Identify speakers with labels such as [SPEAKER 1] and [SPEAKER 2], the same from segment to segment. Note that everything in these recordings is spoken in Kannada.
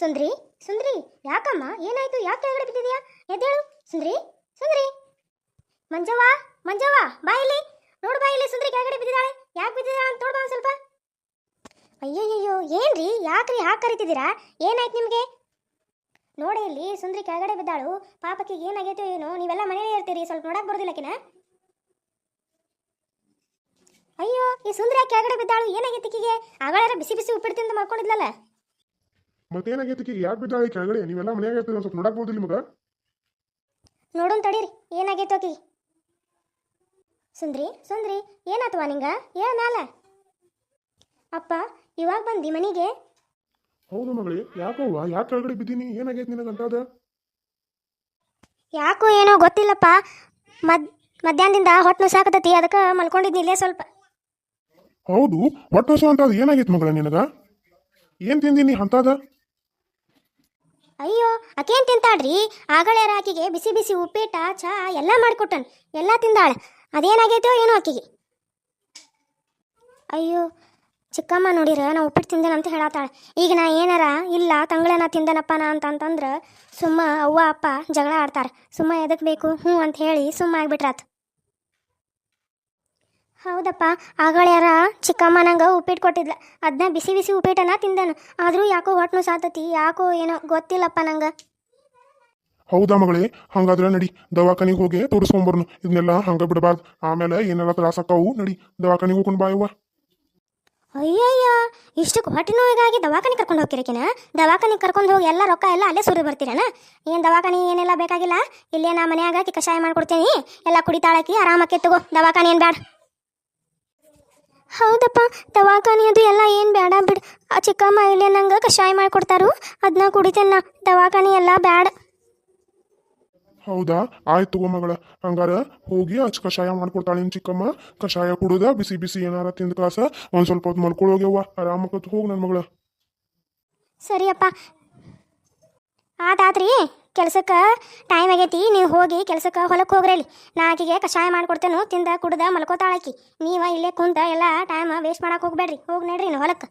[SPEAKER 1] ಸುಂದ್ರಿ ಸುಂದ್ರಿ, ಯಾಕಮ್ಮ? ಏನಾಯ್ತು? ಯಾಕೆ ಕೆಳಗಡೆ ಬಿದ್ದಿದ್ಯಾ? ಎದ್ದೇಳು. ಸುಂದ್ರಿ ಸುಂದ್ರಿ. ಮಂಜವ್ವ ಮಂಜವ್ವ, ಬಾ ಇಲ್ಲಿ. ನೋಡು ಬಾ ಇಲ್ಲಿ, ಸುಂದ್ರಿ ಕೆಳಗಡೆ ಬಿದ್ದಿದ್ದಾಳೆ. ಯಾಕೆ ಬಿದ್ದಿದ್ದಾಳೆ ಅಂತ ನೋಡ್ಬಾ ಸ್ವಲ್ಪ. ಅಯ್ಯಯ್ಯೋ ಏನ್ರಿ? ಯಾಕ್ರಿ ಹಾಗೆ ಕರಿತಿದ್ದೀರಾ? ಏನಾಯ್ತು ನಿಮಗೆ? ನೋಡಿ ಇಲ್ಲಿ, ಸುಂದ್ರಿ ಕೆಳಗಡೆ ಬಿದ್ದಾಳು. ಪಾಪಕ್ಕೆ ಏನಾಗೈತೋ ಏನೋ, ನೀವೆಲ್ಲ ಮನೇಲೇ ಇರ್ತೀರಿ, ಸ್ವಲ್ಪ ನೋಡಕ್ ಬರೋದಿಲ್ಲಕಿನ ಅಯ್ಯೋ, ಈ ಸುಂದ್ರಿ ಯಾಕೆ ಕೆಳಗಡೆ ಬಿದ್ದಾಳು? ಏನಾಗೈತಿ ಕಿಗೆ ಆಗಳಾರ ಬಿಸಿ ಬಿಸಿ ಉಪ್ಪಿಟ್ಟು ತಿಂದು ಮಾಡ್ಕೊಂಡಿದ್ಲಲ್ಲ
[SPEAKER 2] ಮತ್ತೇನಾಗೈತಿ ಯಾಕೆ ಬಿದ್ದಾಳೆ ಕೆಳಗಡೆ? ನೀವೆಲ್ಲ ಮನೆಯಾಗ ಇರ್ತೀರ ಸ್ವಲ್ಪ ನೋಡಕ್ ಬೋದಿಲ್ಲ ನಿಮಗ.
[SPEAKER 1] ನೋಡೋಣ ತಡೀರಿ. ಏನಾಗೈತೆ ಆಕಿಗೆ ಸುಂದ್ರಿ ಸುಂದ್ರಿ. ಏನಾತವಾ ನಿಂಗ? ಏನ ಮ್ಯಾಲ. ಅಪ್ಪ ಇವಾಗ ಬಂದಿ ಮನೆಗೆ?
[SPEAKER 2] ಹೌದು ಮಗಳೇ ಯಾಕೋ ಯಾಕೆ ಕೆಳಗಡೆ ಬಿದ್ದೀನಿ? ಏನಾಗೈತಿ ನಿನಗಂತ ಅದ
[SPEAKER 1] ಯಾಕೋ ಏನೋ ಗೊತ್ತಿಲ್ಲಪ್ಪ. ಮದ್ ಮಧ್ಯಾಹ್ನದಿಂದ ಹೊಟ್ಟೆ ಸಾಕತತಿ ಅದಕ್ಕೆ ಮಲ್ಕೊಂಡಿದ್ನಿ ಇಲ್ಲೇ ಸ್ವಲ್ಪ.
[SPEAKER 2] ಹೌದು ಹೊಟ್ಟೆ ಹಸು ಅಂತ ಅದು ಏನಾಗೈತಿ ಮಗಳ ನಿನಗ? ಏನ್ ತಿಂದಿನಿ ಅಂತದ?
[SPEAKER 1] ಅಯ್ಯೋ, ಅಕೇನ್ ತಿಂತಾಳ್ರಿ? ಆಗಳೆ ಆಕಿಗೆ ಬಿಸಿ ಬಿಸಿ ಉಪ್ಪಿಟ್ಟ, ಚಾ ಎಲ್ಲ ಮಾಡಿಕೊಟ್ಟನ್. ಎಲ್ಲ ತಿಂದಾಳ. ಅದೇನಾಗೈತೋ ಏನೋ ಆಕಿಗೆ. ಅಯ್ಯೋ, ಚಿಕ್ಕಮ್ಮ ನೋಡಿರ, ನಾ ಉಪ್ಪಿಟ್ಟು ತಿಂದೇನ ಅಂತ ಹೇಳತ್ತಾಳೆ ಈಗ ನಾ ಏನಾರ, ಇಲ್ಲ, ತಂಗಳೇನ ತಿಂದನಪ್ಪ ನಾ ಅಂತ ಅಂತಂದ್ರ ಸುಮ್ಮ ಅವ್ವ, ಅಪ್ಪ ಜಗಳ ಆಡ್ತಾರ. ಸುಮ್ಮ ಎದಕ್ಕೆ ಬೇಕು, ಹ್ಞೂ ಅಂತ ಹೇಳಿ ಸುಮ್ಮ ಆಗ್ಬಿಟ್ರಾತ್. ಹೌದಪ್ಪ. ಆಗಳಾರ ಚಿಕ್ಕಮ್ಮ ನಂಗೆ ಉಪ್ಪಿಟ್ಟು ಕೊಟ್ಟಿದ್ಲ. ಅದನ್ನ ಬಿಸಿ ಬಿಸಿ ಉಪ್ಪಿಟ್ಟನ ತಿಂದನು. ಆದರೂ ಯಾಕೋ ಹೊಟ್ಟನು ಸಾತತಿ ಯಾಕೋ ಏನೋ ಗೊತ್ತಿಲ್ಲಪ್ಪ ನಂಗೆ.
[SPEAKER 2] ಹೌದಾ ಮಗಳೇ? ಹಂಗಾದ್ರೆ ನಡಿ ದವಾಖಾನಿಗೆ ಹೋಗಿ ತೋರಿಸ್ಕೊಂಬರ್ನು. ಇದನ್ನೆಲ್ಲ ಹಂಗ ಬಿಡಬಾರ್ದು. ಆಮೇಲೆ ಏನೆಲ್ಲ ತ್ರಾಸ ಆಕಾವು ನಡಿ ದವಾಖಾನಿಗೆ ಹೋಗ್ಕೊಂಡು ಬಾಯವ್ವ
[SPEAKER 1] ಅಯ್ಯಯ್ಯ ಇಷ್ಟಕ್ಕೆ ಹೊಟ್ಟೆ ನೋವಿಗಾಗಿ ದವಾಖಾನೆ ಕರ್ಕೊಂಡು ಹೋಗ್ತಿರಕಿನ? ದವಾಖಾನೆ ಕರ್ಕೊಂಡು ಹೋಗಿ ಎಲ್ಲ ರೊಕ್ಕ ಎಲ್ಲ ಅಲ್ಲೇ ಸುರಿ ಬರ್ತೀರನ? ಏನು ದವಾಖಾನೆ ಏನೆಲ್ಲ ಬೇಕಾಗಿಲ್ಲ? ಇಲ್ಲೇ ನಾ ಮನೆಯಾಗ ಕಿ ಕಷಾಯ ಮಾಡ್ಕೊಡ್ತೀನಿ. ಎಲ್ಲ ಕುಡಿತಾಳಕಿ ಆರಾಮಕ್ಕೆ ತಗೋ ದವಾಖಾನೆ ಏನು ಬೇಡ ಹೌದಪ್ಪ ದವಾಖಾನೆ ಅದು ಎಲ್ಲ ಏನು ಬೇಡ ಬಿಡು. ಆ ಚಿಕ್ಕಮ್ಮ ಇಲ್ಲೇ ನಂಗೆ ಕಷಾಯ ಮಾಡ್ಕೊಡ್ತಾರು ಅದನ್ನ ಕುಡಿತೇನೆ ನಾ. ದವಾಖಾನೆ ಎಲ್ಲ ಬೇಡ
[SPEAKER 2] ಹೌದಾ? ಆಯ್ತು ತಗೋ ಮಗಳ. ಹಂಗಾರ ಹೋಗಿ ಅಚ್ ಕಷಾಯ ಮಾಡ್ಕೊಡ್ತಾಳೆ ನಿನ್ ಚಿಕ್ಕಮ್ಮ. ಕಷಾಯ ಕುಡುದ ಬಿಸಿ ಬಿಸಿ ಏನಾರ ತಿಂದ ಕಾಸ. ಒಂದ್ ಸ್ವಲ್ಪ ಹೊತ್ತು ಮಲ್ಕೊಳ್ಳೋಗ್ಯವ್ವ ಆರಾಮಕ್ಕತ್ ಹೋಗ್ ನನ್ ಮಗಳ.
[SPEAKER 1] ಸರಿಯಪ್ಪ. ಆತಾತ್ರಿ ಕೆಲ್ಸಕ್ಕೆ ಟೈಮ್ ಆಗೈತಿ, ನೀವು ಹೋಗಿ ಕೆಲ್ಸಕ್ಕೆ ಹೊಲಕ್ಕೆ ಹೋಗ್ರಲ್ಲಿ ನಾ ಆಕೆಗೆ ಕಷಾಯ ಮಾಡಿಕೊಡ್ತೇನು, ತಿಂದ, ಕುಡ್ದ ಮಲ್ಕೋತಾಳಕಿ ನೀವು ಇಲ್ಲೇ ಕುಂತ ಎಲ್ಲ ಟೈಮ್ ವೇಸ್ಟ್ ಮಾಡಕ್ಕೆ ಹೋಗ್ಬೇಡ್ರಿ, ಹೋಗಿ ನಡ್ರಿ ನೀವು ಹೊಲಕ್ಕೆ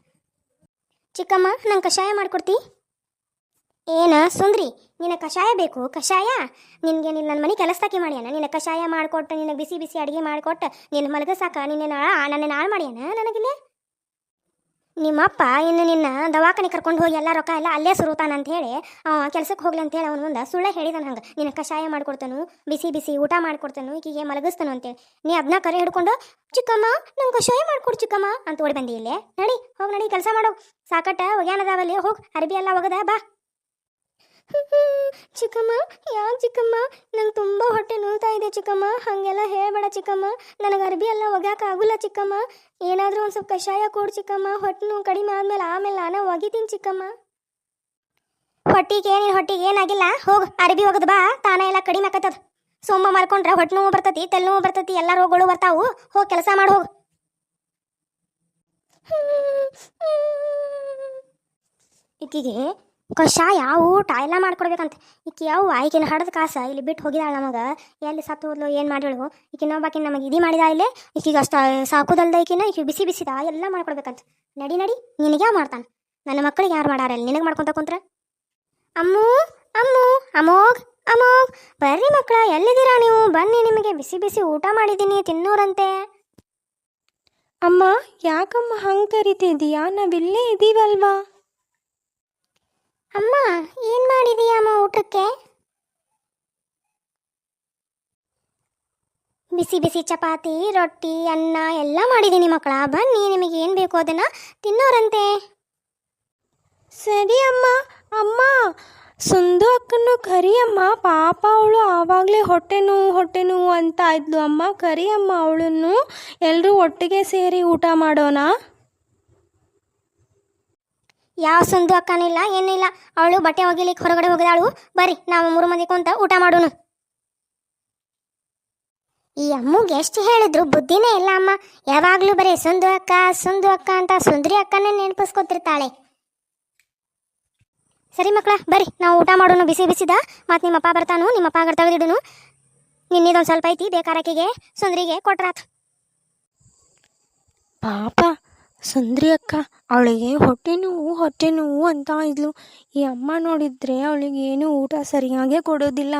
[SPEAKER 1] ಚಿಕ್ಕಮ್ಮ, ನಂಗೆ ಕಷಾಯ ಮಾಡಿಕೊಡ್ತಿ? ಏನ, ಸುಂದ್ರಿ ನಿನ್ನ ಕಷಾಯ ಬೇಕು, ಕಷಾಯ? ನಿನಗೆ ನನ್ನ ಮನೆ ಕೆಲಸದಾಕಿ ಮಾಡ್ಯಾನ. ನಿನ್ನ ಕಷಾಯ ಮಾಡಿಕೊಟ್ಟು, ನಿನಗೆ ಬಿಸಿ ಬಿಸಿ ಅಡುಗೆ ಮಾಡಿಕೊಟ್ಟು ನಿನ್ನ ಮಲಗಸಾಕ, ನಿನ್ನೆ ನಾ ನನ್ನ ನಾಳು ಮಾಡ್ಯಾನ ನನಗಿಲ್ಲೇ? ನಿಮ್ಮಪ್ಪ ಇನ್ನು ನಿನ್ನ ದವಾಖಾನೆ ಕರ್ಕೊಂಡು ಹೋಗಿ ಎಲ್ಲ ರೊಕ್ಕ ಎಲ್ಲ ಅಲ್ಲೇ ಸುರುತಾನ ಅಂತ ಹೇಳಿ ಕೆಲಸಕ್ಕೆ ಹೋಗ್ಲಿ ಅಂತ ಹೇಳಿ ಅವ್ನು ಮುಂದೆ ಸುಳ್ಳೆ ಹೇಳಿದಾನ ಹಂಗೆ. ನಿನ್ನ ಕಷಾಯ ಮಾಡ್ಕೊಡ್ತಾನು, ಬಿಸಿ ಬಿಸಿ ಊಟ ಮಾಡ್ಕೊಡ್ತಾನು, ಈಕಿಗೆ ಮಲಗಿಸ್ತಾನು ಅಂತೇಳಿ ನೀ ಅದನ್ನ ಕರೆ ಹಿಡ್ಕೊಂಡು, ಚಿಕ್ಕಮ್ಮ, ನಂಗೆ ಕಷಾಯ ಮಾಡ್ಕೊಡು ಚಿಕ್ಕಮ್ಮ ಅಂತ ಓಡಿ ಬಂದಿ ಇಲ್ಲೇ. ನಡಿ, ಹೋಗಿ ನಡಿ, ಕೆಲಸ ಮಾಡು. ಸಾಕಟ್ಟ ಒಗ್ಯಾನದಾವಲ್ಲಿ, ಹೋಗಿ, ಅರ್ಬಿ ಎಲ್ಲ ಒಗದ, ಬಾ. ಚಿಕ್ಕಮ್ಮ ಯಾವ ಚಿಕ್ಕಮ್ಮ? ನಂಗೆ ತುಂಬ ಹೊಟ್ಟೆ ನೋಯ್ತಾ ಇದೆ ಚಿಕ್ಕಮ್ಮ. ಹಾಗೆಲ್ಲ ಹೇಳಬೇಡ ಚಿಕ್ಕಮ್ಮ. ನನಗೆ ಅರ್ಬಿ ಎಲ್ಲ ಆಗುಲ್ಲ ಚಿಕ್ಕಮ್ಮ. ಏನಾದರೂ ಒಂದು ಸ್ವಲ್ಪ ಕಷಾಯ ಕೊಡು ಚಿಕ್ಕಮ್ಮ. ಹೊಟ್ಟೆ ನೋವು ಕಡಿಮೆ ಆದ್ಮೇಲೆ ಆಮೇಲೆ ನಾನು ಒಗಿತೀನಿ ಚಿಕ್ಕಮ್ಮ. ಹೊಟ್ಟಿಗೆ ಏನಿಲ್ಲ ಹೊಟ್ಟಿಗೆ ಏನಾಗಿಲ್ಲ? ಹೋಗು, ಅರ್ಬಿ ಒಗದು ಬಾ. ತಾನ ಎಲ್ಲ ಕಡಿಮೆ ಆಕತ್ತದ. ಸೋಮ ಮಾಡ್ಕೊಂಡ್ರೆ ಹೊಟ್ಟೆ ನೋವು ಬರ್ತತಿ, ತಲೆ ನೋವು ಬರ್ತತಿ, ಎಲ್ಲ ರೋಗಗಳು ಬರ್ತಾವು. ಹೋಗಿ ಕೆಲಸ ಮಾಡಿ, ಹೋಗು. ಈಕಿಗೆ ಕಷಾಯ ಊಟ ಎಲ್ಲ ಮಾಡ್ಕೊಡ್ಬೇಕಂತ. ಈಕಿ ಯಾವ ಈಕಿನ ಹಡದ ಕಾಸ ಇಲ್ಲಿ ಬಿಟ್ಟು ಹೋಗಿದಾಳ ನಮಗೆ. ಎಲ್ಲಿ ಸತ್ತು ಹೋದ್ಲು, ಏನು ಮಾಡಿಳು ಈಕಿನ ಬಾಕಿ ನಮಗೆ ಇದು ಮಾಡಿದ ಇಲ್ಲಿ? ಈಕಿಗೆ ಅಷ್ಟು ಸಾಕುದಲ್ದ ಈಕಿನ, ಈಕಿ ಬಿಸಿ ಬಿಸಿದ? ಎಲ್ಲ ಮಾಡ್ಕೊಡ್ಬೇಕಂತ. ನಡಿ ನಡಿ, ನಿನಗೆ ಯಾವ ಮಾಡ್ತಾನೆ? ನನ್ನ ಮಕ್ಕಳಿಗೆ ಯಾರು ಮಾಡಾರ ಇಲ್ಲಿ ನಿನಗೆ ಮಾಡ್ಕೊತ ಕುಂತ್ರ? ಅಮ್ಮು ಅಮ್ಮು ಅಮೋಗ್ ಅಮೋಗ್ ಬರ್ರಿ ಮಕ್ಕಳ, ಎಲ್ಲಿದ್ದೀರಾ ನೀವು? ಬನ್ನಿ ನಿಮಗೆ ಬಿಸಿ ಬಿಸಿ ಊಟ ಮಾಡಿದ್ದೀನಿ ತಿನ್ನೋರಂತೆ.
[SPEAKER 3] ಅಮ್ಮ, ಯಾಕಮ್ಮ ಹಂಗೆ ಕರಿತಿದ್ದೀಯಾ? ನಾವಿಲ್ಲೇ ಇದ್ದೀವಲ್ವಾ
[SPEAKER 1] ಅಮ್ಮ, ಏನು ಮಾಡಿದೀಯ ಅಮ್ಮ ಊಟಕ್ಕೆ? ಬಿಸಿ ಬಿಸಿ ಚಪಾತಿ, ರೊಟ್ಟಿ, ಅನ್ನ ಎಲ್ಲ ಮಾಡಿದ್ದೀನಿ ಮಕ್ಕಳ. ಬನ್ನಿ, ನಿಮಗೆ ಏನು ಬೇಕು ಅದನ್ನು ತಿನ್ನೋರಂತೆ.
[SPEAKER 3] ಸರಿ ಅಮ್ಮ ಅಮ್ಮ, ಸುಂದು ಅಕ್ಕನು ಕರಿ ಅಮ್ಮ. ಪಾಪ ಅವಳು ಆವಾಗಲೇ ಹೊಟ್ಟೆ ನೋವು ಹೊಟ್ಟೆ ನೋವು ಅಂತ ಇದ್ಲು ಅಮ್ಮ. ಕರಿ ಅಮ್ಮ ಅವಳನ್ನು. ಎಲ್ಲರೂ ಒಟ್ಟಿಗೆ ಸೇರಿ ಊಟ ಮಾಡೋಣ.
[SPEAKER 1] ಯಾವ ಸಂದು ಅಕ್ಕನಿಲ್ಲ ಏನಿಲ್ಲ ಅವಳು ಬಟ್ಟೆ ಒಗಿಲಿಕ್ಕೆ ಹೊರಗಡೆ ಹೋಗಿದಾಳು ಬರ್ರಿ, ನಾವು ಮೂರು ಮಂದಿ ಕುಂತ ಊಟ ಮಾಡೋಣ. ಈ ಅಮ್ಮಗೆ ಎಷ್ಟು ಹೇಳಿದ್ರು, ಬುದ್ಧಿನೇ ಇಲ್ಲ ಅಮ್ಮ. ಯಾವಾಗಲೂ ಬರೀ ಸುಂದು ಅಕ್ಕ ಸುಂದು ಅಕ್ಕ ಅಂತ ಸುಂದ್ರಿ ಅಕ್ಕನೇ ನೆನಪಿಸ್ಕೊತಿರ್ತಾಳೆ. ಸರಿ ಮಕ್ಕಳ, ಬರ್ರಿ, ನಾವು ಊಟ ಮಾಡೋಣ. ಬಿಸಿ ಬಿಸಿದ, ಮತ್ತು ನಿಮ್ಮಪ್ಪ ಬರ್ತಾನು, ನಿಮ್ಮಪ್ಪ ತೆಗೆದಿಡುನು. ನಿನ್ನಿದೊಂದು ಸ್ವಲ್ಪ ಐತಿ ಬೇಕಾರಕ್ಕಿಗೆ ಸುಂದ್ರಿಗೆ ಕೊಟ್ರಾತ್.
[SPEAKER 3] ಪಾಪ ಸುಂದ್ರಿ ಅಕ್ಕ, ಅವಳಿಗೆ ಹೊಟ್ಟೆ ನೋವು ಹೊಟ್ಟೆ ನೋವು ಅಂತ ಇದ್ಲು. ಈ ಅಮ್ಮ ನೋಡಿದರೆ ಅವಳಿಗೆ ಏನು ಊಟ ಸರಿಯಾಗೇ ಕೊಡೋದಿಲ್ಲ,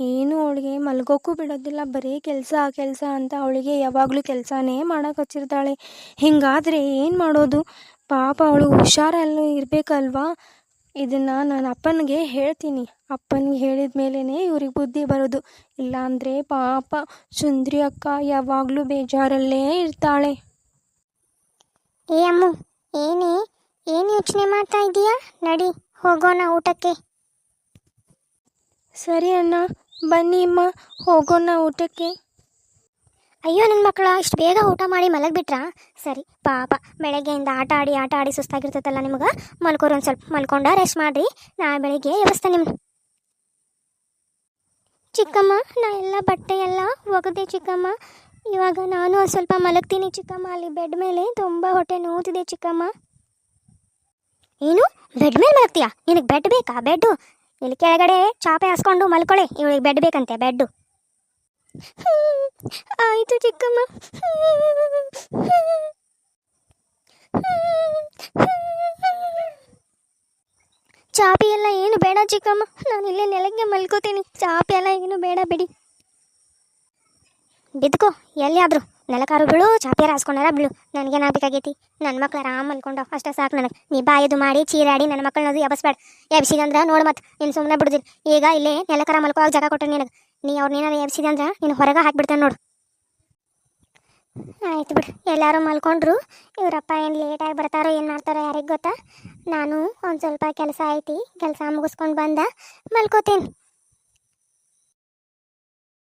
[SPEAKER 3] ಏನು ಅವಳಿಗೆ ಮಲ್ಗೋಕ್ಕೂ ಬಿಡೋದಿಲ್ಲ, ಬರೀ ಕೆಲಸ ಆ ಕೆಲಸ ಅಂತ ಅವಳಿಗೆ ಯಾವಾಗಲೂ ಕೆಲಸನೇ ಮಾಡೋಕೆ ಹಚ್ಚಿರ್ತಾಳೆ. ಹಿಂಗಾದರೆ ಏನು ಮಾಡೋದು? ಪಾಪ ಅವಳು ಹುಷಾರಲ್ಲೂ ಇರಬೇಕಲ್ವಾ? ಇದನ್ನು ನಾನು ಅಪ್ಪನಿಗೆ ಹೇಳ್ತೀನಿ. ಅಪ್ಪನಿಗೆ ಹೇಳಿದ ಮೇಲೇ ಇವ್ರಿಗೆ ಬುದ್ಧಿ ಬರೋದು. ಇಲ್ಲಾಂದರೆ ಪಾಪ ಸುಂದ್ರಿ ಅಕ್ಕ ಯಾವಾಗಲೂ ಬೇಜಾರಲ್ಲೇ ಇರ್ತಾಳೆ.
[SPEAKER 1] ಏ ಅಮ್ಮು ಏನೇ? ಏನು ಯೋಚನೆ ಮಾಡ್ತಾ ಇದೀಯಾ ನಡಿ ಹೋಗೋಣ ಊಟಕ್ಕೆ.
[SPEAKER 3] ಸರಿ ಅಣ್ಣ ಬನ್ನಿ ಅಮ್ಮ ಹೋಗೋಣ ಊಟಕ್ಕೆ.
[SPEAKER 1] ಅಯ್ಯೋ ನನ್ನ ಮಕ್ಕಳು ಇಷ್ಟು ಬೇಗ ಊಟ ಮಾಡಿ ಮಲಗಿಬಿಟ್ರಾ? ಸರಿ ಪಾಪ ಬೆಳಗ್ಗೆಯಿಂದ ಆಟ ಆಡಿ ಆಟ ಆಡಿ ಸುಸ್ತಾಗಿರ್ತೈತಲ್ಲ ನಿಮಗೆ? ಮಲ್ಕೋರು ಒಂದು ಸ್ವಲ್ಪ ಮಲ್ಕೊಂಡ ರೆಸ್ಟ್ ಮಾಡಿರಿ. ನಾಳೆ ಬೆಳಿಗ್ಗೆ ವ್ಯವಸ್ಥೆ ನಿಮ್ಮ ಚಿಕ್ಕಮ್ಮ ನಾ ಎಲ್ಲ ಬಟ್ಟೆ ಎಲ್ಲ ಒಗದೆ ಚಿಕ್ಕಮ್ಮ. ಇವಾಗ ನಾನು ಸ್ವಲ್ಪ ಮಲಗ್ತೀನಿ ಚಿಕ್ಕಮ್ಮ. ಅಲ್ಲಿ ಬೆಡ್ ಮೇಲೆ ತುಂಬ ಹೊಟ್ಟೆ ನೋವುತ್ತಿದೆ ಚಿಕ್ಕಮ್ಮ. ಏನು? ಬೆಡ್ ಮೇಲೆ ಮಲಗ್ತೀಯಾ? ನಿನಗೆ ಬೆಡ್ ಬೇಕಾ? ಬೆಡ್ಡು ಇಲ್ಲಿ ಕೆಳಗಡೆ ಚಾಪೆ ಹಾಸ್ಕೊಂಡು ಮಲ್ಕೊಳ್ಳಿ ಇವಳಿಗೆ ಬೆಡ್ ಬೇಕಂತೆ ಬೆಡ್ಡು ಆಯಿತು ಚಿಕ್ಕಮ್ಮ. ಚಾಪಿ ಎಲ್ಲ ಏನು ಬೇಡ ಚಿಕ್ಕಮ್ಮ. ನಾನು ಇಲ್ಲೇ ನೆಲಕ್ಕೆ ಮಲ್ಕೋತೀನಿ. ಚಾಪಿ ಎಲ್ಲ ಏನು ಬೇಡ ಬಿಡಿ. ಬಿದ್ಕೋ ಎಲ್ಲಿಯಾದ್ರು ನೆಲಕಾರು ಬೀಳು ಚಾಪಿಯಾರ ಹಾಸ್ಕೊಂಡಾರ ಬೀಳು ನನಗೇನಾಗಬೇಕಾಗೈತಿ ನನ್ನ ಮಕ್ಳು ಆರಾಮ್ ಮಲ್ಕೊಂಡವ್ ಅಷ್ಟೇ ಸಾಕು ನನಗೆ ನೀ ಬಾಯದು ಮಾಡಿ ಚೀರಾಡಿ ನನ್ನ ಮಕ್ಕಳನ್ನದು ಎಬಸ್ಬೇಡ ಎಬ್ಸಿದಂದ್ರೆ ನೋಡು ಮತ್ತೆ ನೀನು ಸುಮ್ಮನೆ ಬಿಡುದಿಲ್ಲ ಈಗ ಇಲ್ಲೇ ನೆಲಕರ ಮಲ್ಕೋವಾಗ ಜಾಗ ಕೊಟ್ಟೆ ನಿನಗೆ ನೀ ಅವ್ರನ್ನೇನಾದ್ರು ಎಬ್ಸಿದೆ ಅಂದ್ರೆ ನೀನು ಹೊರಗೆ ಹಾಕ್ಬಿಡ್ತೇನೆ ನೋಡು ಆಯ್ತು ಬಿಡು ಎಲ್ಲರೂ ಮಲ್ಕೊಂಡ್ರು ಇವರಪ್ಪ ಏನು ಲೇಟಾಗಿ ಬರ್ತಾರೋ ಏನು ಮಾಡ್ತಾರೋ ಯಾರಿಗೆ ಗೊತ್ತಾ ನಾನು ಒಂದು ಸ್ವಲ್ಪ ಕೆಲಸ ಐತಿ ಕೆಲಸ ಮುಗಿಸ್ಕೊಂಡು ಬಂದ ಮಲ್ಕೋತೇನೆ